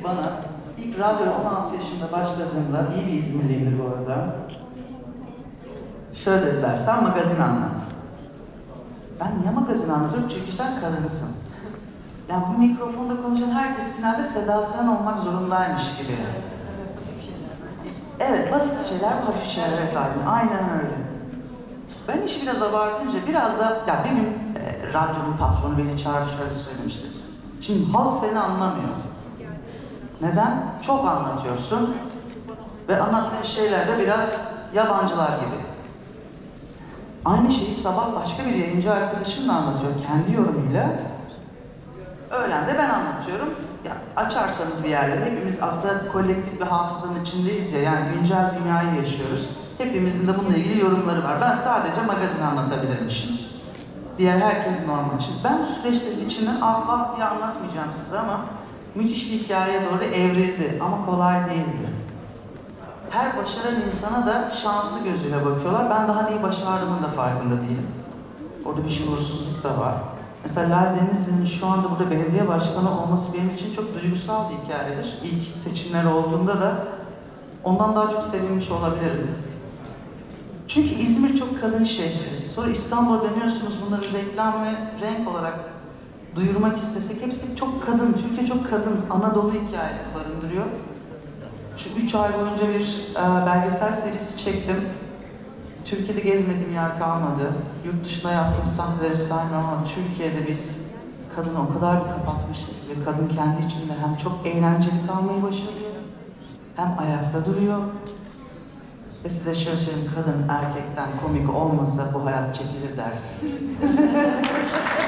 Bana ilk radyoya 16 yaşında başladığımda, iyi bir İzmirliyimdir bu arada. Şöyle dediler, sen magazin anlat. Ben niye magazin anlatıyorum? Çünkü sen kadınsın. Yani bu mikrofonda konuşan herkes finalde Seda Sayan olmak zorundaymış gibi. Evet, basit şeyler, hafif şeyler, evet abi. Aynen öyle. Ben işi biraz abartınca biraz da, ya bir gün e, radyonun patronu beni çağırdı şöyle söylemişti. Şimdi halk seni anlamıyor. Neden? Çok anlatıyorsun ve anlattığın şeyler de biraz yabancılar gibi. Aynı şeyi sabah başka bir yayıncı arkadaşım da anlatıyor kendi yorumuyla. Öğlen de ben anlatıyorum. Ya açarsanız bir yerleri hepimiz aslında kolektif bir hafızanın içindeyiz ya yani güncel dünyayı yaşıyoruz. Hepimizin de bununla ilgili yorumları var. Ben sadece magazin anlatabilirmişim. Diğer herkes normal. Şimdi ben bu süreçlerin içinden ah vah diye anlatmayacağım size ama müthiş bir hikayeye doğru evrildi ama kolay değildi. Her başaran insana da şanslı gözüyle bakıyorlar. Ben daha neyi başardığımın da farkında değilim. Orada bir şuursuzluk da var. Mesela Lal Denizli'nin şu anda burada belediye başkanı olması benim için çok duygusal bir hikayedir. İlk seçimler olduğunda da ondan daha çok sevinmiş olabilirim. Çünkü İzmir çok kadın şehri. Sonra İstanbul'a dönüyorsunuz bunları reklam ve renk olarak duyurmak istesek hepsi çok kadın. Türkiye çok kadın. Anadolu hikayesi barındırıyor. Şu üç ay boyunca bir e, belgesel serisi çektim. Türkiye'de gezmediğim yer kalmadı. Yurt dışında yaptığım sahneleri saymam ama Türkiye'de biz kadını o kadar bir kapatmışız ki kadın kendi içinde hem çok eğlenceli kalmayı başarıyor hem ayakta duruyor. Ve size şöyle söyleyeyim, kadın erkekten komik olmasa bu hayat çekilir der.